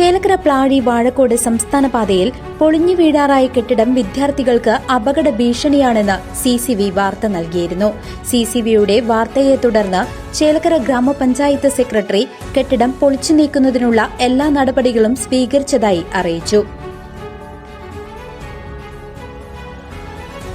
Chelakkara Plazhi Vazhakkode സംസ്ഥാന പാതയിൽ പൊളിഞ്ഞു വീഴാറായ കെട്ടിടം വിദ്യാർത്ഥികൾക്ക് അപകട ഭീഷണിയാണെന്ന് സി സി വി വാർത്ത നൽകിയിരുന്നു. സി സി വിയുടെ വാർത്തയെ തുടർന്ന് ചേലക്കര ഗ്രാമപഞ്ചായത്ത് സെക്രട്ടറി കെട്ടിടം പൊളിച്ചു നീക്കുന്നതിനുള്ള എല്ലാ നടപടികളും സ്വീകരിച്ചതായി അറിയിച്ചു.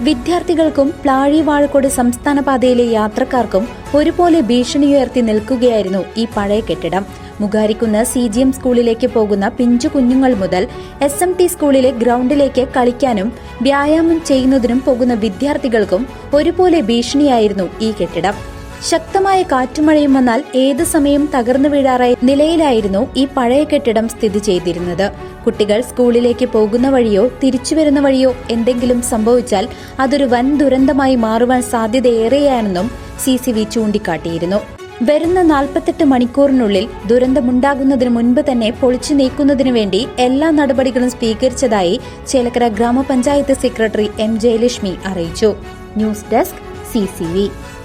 വിദ്യാർത്ഥികൾക്കും പ്ലാഴി വാഴക്കോട് സംസ്ഥാന പാതയിലെ യാത്രക്കാർക്കും ഒരുപോലെ ഭീഷണിയുയർത്തി നിൽക്കുകയായിരുന്നു ഈ പഴയ കെട്ടിടം. മുഖാരിക്കുന്ന് സി ജി എം സ്കൂളിലേക്ക് പോകുന്ന പിഞ്ചു കുഞ്ഞുങ്ങൾ മുതൽ എസ് എം ടി സ്കൂളിലെ ഗ്രൗണ്ടിലേക്ക് കളിക്കാനും വ്യായാമം ചെയ്യുന്നതിനും പോകുന്ന വിദ്യാർത്ഥികൾക്കും ഒരുപോലെ ഭീഷണിയായിരുന്നു ഈ കെട്ടിടം. ശക്തമായ കാറ്റുമഴയും വന്നാൽ ഏത് സമയം തകർന്നു വീഴാറായ നിലയിലായിരുന്നു ഈ പഴയ കെട്ടിടം സ്ഥിതി ചെയ്തിരുന്നത്. കുട്ടികൾ സ്കൂളിലേക്ക് പോകുന്ന വഴിയോ തിരിച്ചു വരുന്ന വഴിയോ എന്തെങ്കിലും സംഭവിച്ചാൽ അതൊരു വൻ ദുരന്തമായി മാറുവാൻ സാധ്യതയേറെയാണെന്നും സി സി വി ചൂണ്ടിക്കാട്ടിയിരുന്നു. വരുന്ന നാൽപ്പത്തെട്ട് മണിക്കൂറിനുള്ളിൽ ദുരന്തമുണ്ടാകുന്നതിന് മുൻപ് തന്നെ പൊളിച്ചു നീക്കുന്നതിനു വേണ്ടി എല്ലാ നടപടികളും സ്വീകരിച്ചതായി ചേലക്കര ഗ്രാമപഞ്ചായത്ത് സെക്രട്ടറി എം ജയലക്ഷ്മി അറിയിച്ചു. News desk C